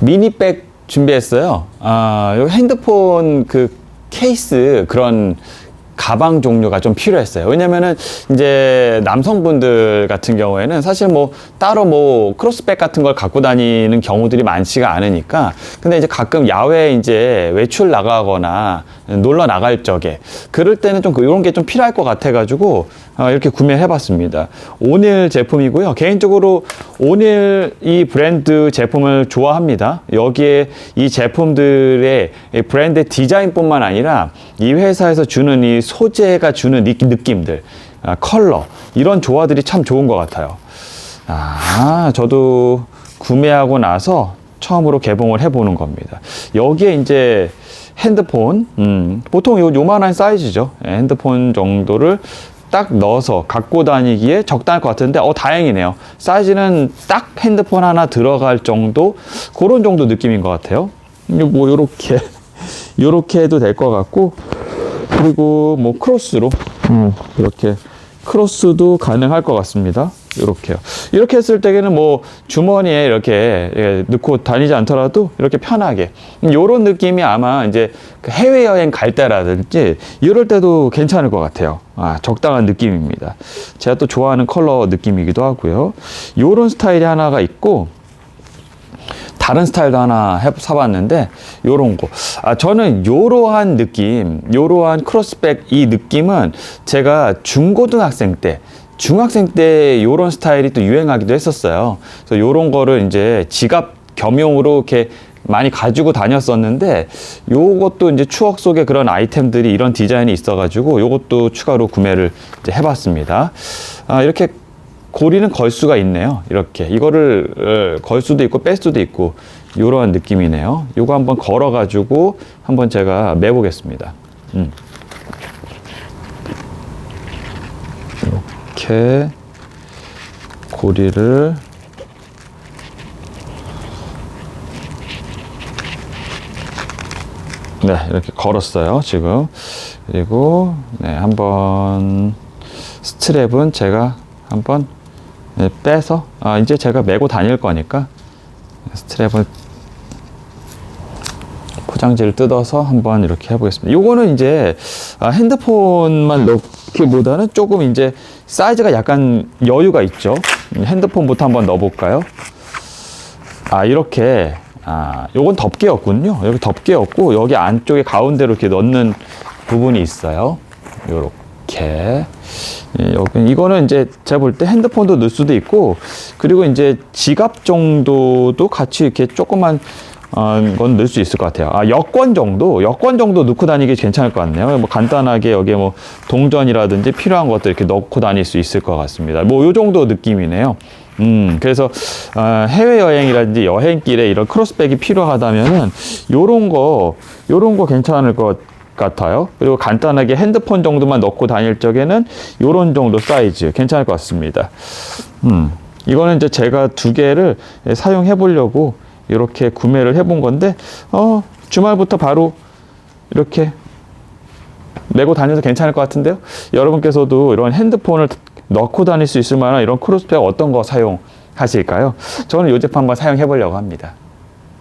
미니백 준비했어요. 아, 요 핸드폰 그 케이스 그런 가방 종류가 좀 필요했어요. 왜냐면은 이제 남성분들 같은 경우에는 사실 뭐 따로 뭐 크로스백 같은 걸 갖고 다니는 경우들이 많지가 않으니까 근데 이제 가끔 야외 이제 외출 나가거나 놀러 나갈 적에 그럴 때는 좀 이런 게 좀 필요할 것 같아 가지고 어, 이렇게 구매를 해봤습니다. 오닐 제품이고요. 개인적으로 오닐 이 브랜드 제품을 좋아합니다. 여기에 이 제품들의 이 브랜드 디자인뿐만 아니라 이 회사에서 주는 이 소재가 주는 느- 느낌들, 아, 컬러 이런 조화들이 참 좋은 것 같아요. 아, 저도 구매하고 나서 처음으로 개봉을 해보는 겁니다. 여기에 이제 핸드폰, 음, 보통 요, 요만한 사이즈죠. 예, 핸드폰 정도를 딱 넣어서 갖고 다니기에 적당할 것 같은데, 어, 다행이네요. 사이즈는 딱 핸드폰 하나 들어갈 정도, 그런 정도 느낌인 것 같아요. 뭐, 요렇게, 요렇게 해도 될 것 같고, 그리고 뭐, 크로스로, 음, 이렇게, 크로스도 가능할 것 같습니다. 이렇게요. 이렇게 했을 때에는 뭐 주머니에 이렇게 예, 넣고 다니지 않더라도 이렇게 편하게 이런 느낌이 아마 이제 그 해외 여행 갈 때라든지 이럴 때도 괜찮을 것 같아요. 아, 적당한 느낌입니다. 제가 또 좋아하는 컬러 느낌이기도 하고요. 이런 스타일이 하나가 있고 다른 스타일도 하나 해, 사봤는데 요런 거. 아 저는 요러한 느낌, 요러한 크로스백 이 느낌은 제가 중고등학생 때 중학생 때 요런 스타일이 또 유행하기도 했었어요. 그래서 요런 거를 이제 지갑 겸용으로 이렇게 많이 가지고 다녔었는데 요것도 이제 추억 속에 그런 아이템들이 이런 디자인이 있어가지고 요것도 추가로 구매를 해봤습니다. 아, 이렇게 고리는 걸 수가 있네요. 이렇게 이거를 어, 걸 수도 있고 뺄 수도 있고 이러한 느낌이네요. 이거 한번 걸어가지고 한번 제가 매보겠습니다. 음. 이렇게 고리를 네 이렇게 걸었어요 지금 그리고 네 한번 스트랩은 제가 한번 네, 빼서 아 이제 제가 메고 다닐 거니까 스트랩을 포장지를 뜯어서 한번 이렇게 해보겠습니다. 요거는 이제 아, 핸드폰만 넣기보다는 조금 이제 사이즈가 약간 여유가 있죠. 음, 핸드폰부터 한번 넣어볼까요? 아 이렇게 아 요건 덮개였군요. 여기 덮개였고 여기 안쪽에 가운데로 이렇게 넣는 부분이 있어요. 요렇게 예, 여기 이거는 이제 제가 볼 때 핸드폰도 넣을 수도 있고 그리고 이제 지갑 정도도 같이 이렇게 조그만 어, 건 넣을 수 있을 것 같아요. 아, 여권 정도, 여권 정도 넣고 다니기 괜찮을 것 같네요. 뭐 간단하게 여기에 뭐 동전이라든지 필요한 것들 이렇게 넣고 다닐 수 있을 것 같습니다. 뭐 요 정도 느낌이네요. 음, 그래서 어, 해외 여행이라든지 여행길에 이런 크로스백이 필요하다면은 요런 거, 요런 거 괜찮을 것 같아요. 그리고 간단하게 핸드폰 정도만 넣고 다닐 적에는 요런 정도 사이즈 괜찮을 것 같습니다. 음, 이거는 이제 제가 두 개를 사용해 보려고 이렇게 구매를 해본 건데, 어, 주말부터 바로 이렇게 메고 다녀도 괜찮을 것 같은데요. 여러분께서도 이런 핸드폰을 넣고 다닐 수 있을 만한 이런 크로스백 어떤 거 사용하실까요? 저는 이 제품 한번 사용해 보려고 합니다.